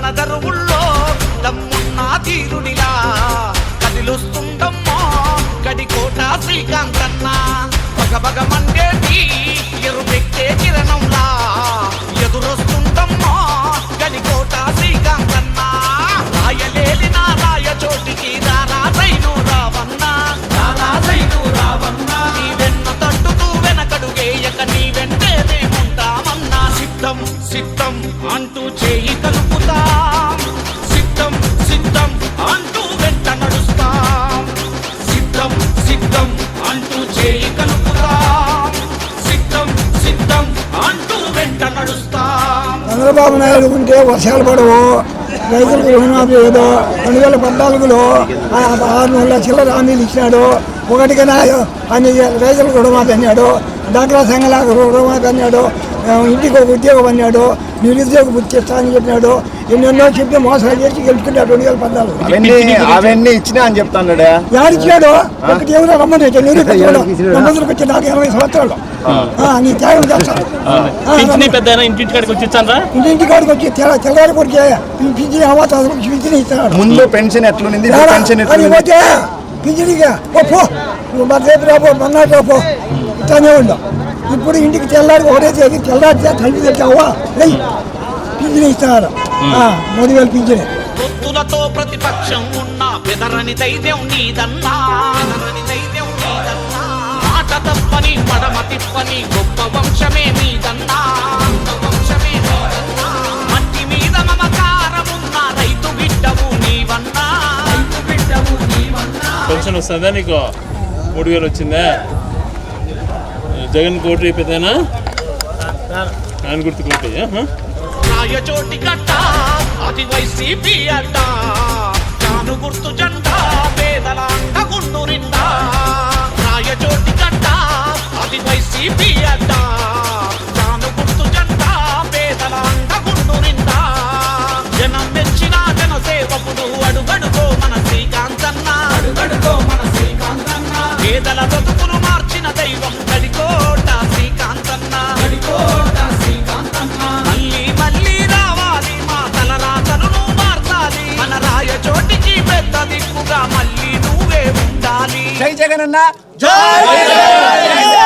తన దరువుల్లో తీరునిలా కదిలొస్తుందమ్మో గడికోట శ్రీకాంతన్న. బగ ఎరుపెక్కే కిరణంలా ఎదురొస్తుందమ్మో గడికోట శ్రీకాంతన్న. రాయలేలి నా రాయ చోటికి రారాజైను రావన్న. రారాజైను రావన్న. నీ వెన్న తట్టుతూ వెనకడుగేయక నీ వెంటే సిద్ధం సిద్ధం అంటూ చేయితలు చేయి కలుపుతా. సిద్ధం సిద్ధం అంటూ వెంట నడుస్తా. చంద్రబాబు నాయుడు ఉంటే వర్షాలు పడవు. రైతులకు రుణమాఫీ ఏదో. రెండు వేల పద్నాలుగులో ఆరు నెలల చిల్లర హామీలు ఇచ్చినాడు. ఒకటికైనా అన్ని రైతులకు రుణమాఫీ అన్నాడు. డాక్రా సంఘాలకు రుణమాఫీ అన్నాడు. ఇంటికి ఒక ఉద్యోగం అన్నాడు. నిరుద్యోగ బుద్ధి చేస్తా అని చెప్పినాడు. ఎన్నెన్నో చెప్పి మోసాలు చేసి గెలుచుకున్నాడు రెండు వేల పద్నాలుగు. అవన్నీ అవన్నీ ఇచ్చినా అని చెప్తాడు యాడిచ్చాడు ఒకటి ఎవరో రమ్మని నంబర్కి వచ్చి నాకు ఇరవై సంవత్సరాలు. నీ త్యాగం చేస్తాను ఇంటింటికాడికి వచ్చి ఇంటింటి కాడికి వచ్చి తెల్ల తెల్లారి కొడికే పింఛన్ అవ్వచ్చు అసలు పింఛన్ ఇస్తున్నాడు ముందు పెన్షన్ ఎట్లుంది? పెన్షన్ పోతే పింఛనిగా. ఓ పో. నువ్వు మరి రేపు రాపో మన్నాడు రాపో. ఇట్లానే ఉండు. ఇప్పుడు ఇంటికి తెల్లారి ఒకటే తేదీ తెల్లారితే తల్లి తెచ్చావా? పింఛన్ ఇస్తున్నారు ఆ, మూడు వేలు పింఛన్ పొత్తులతో ప్రతిపక్షం ఉన్న బెదరని ధైర్యం నీదన్నా మాట తప్పని పడమ తిప్పని గొప్ప వంశమే నీదన్నా గొప్ప వంశమే నీదన్నా మట్టి మీద మమకారమున్న రైతు బిడ్డవు నీవన్నా. రైతు బిడ్డవు నీవన్నా. పెన్షన్ వస్తుందా నీకు మూడు వేలు వచ్చిందా? జగన్ కోటి అయిపోతేనా ఆయన గుర్తు కోటి ఆహా. రాయచోటి గడ్డ అది వైసీపీ అడ్డ జాను గుర్తు జెండ పేదల అండగుండు నిండా దిక్కుగా మళ్ళీ నువ్వే ఉండాలి. జై జగన్ అన్న సిద్ధం